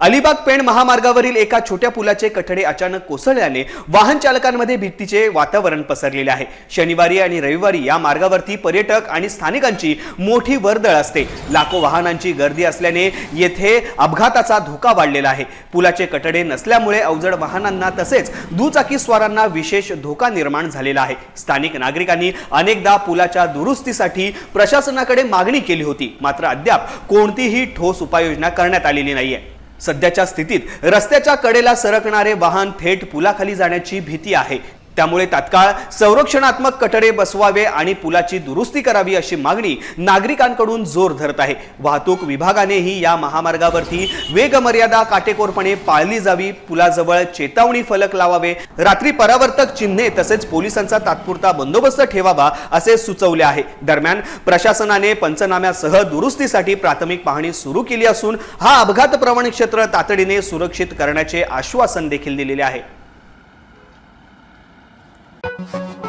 अलिबाग पेण महामार्गावरील एका छोट्या पुलाचे कठडे अचानक कोसळल्याने वाहन चालकांमध्ये भीतीचे वातावरण पसरलेले आहे. शनिवारी आणि रविवारी या मार्गावरती पर्यटक आणि स्थानिकांची मोठी वर्दळ असते. लाखो वाहनांची गर्दी असल्याने येथे अपघाताचा धोका वाढलेला आहे. पुलाचे कठडे नसल्यामुळे अवजड वाहनांना तसेच दुचाकी स्वारांना विशेष धोका निर्माण झालेला आहे. स्थानिक नागरिकांनी अनेकदा पुलाच्या दुरुस्तीसाठी प्रशासनाकडे मागणी केली होती. मात्र अद्याप कोणतीही ठोस उपाययोजना करण्यात आलेली नाहीये. सध्याच्या स्थितीत रस्त्याच्या कडेला सरकणारे वाहन थेट पुलाखाली जाण्याची भीती आहे. त्यामुळे तात्काळ संरक्षणात्मक कटडे बसवावे आणि पुलाची दुरुस्ती करावी अशी मागणी नागरिकांकडून जोर धरत आहे. वाहतूक विभागानेही या महामार्गावरती वेगमर्यादा काटेकोरपणे पाळली जावी पुलाजवळ चेतावणी फलक लावावे रात्री परावर्तक चिन्हे तसेच पोलिसांचा तात्पुरता बंदोबस्त ठेवावा असे सुचवले आहे. दरम्यान प्रशासनाने पंचनाम्यासह दुरुस्तीसाठी प्राथमिक पाहणी सुरू केली असून हा अपघात प्रवण क्षेत्र तातडीने सुरक्षित करण्याचे आश्वासन देखील दिलेले आहे. Thank you.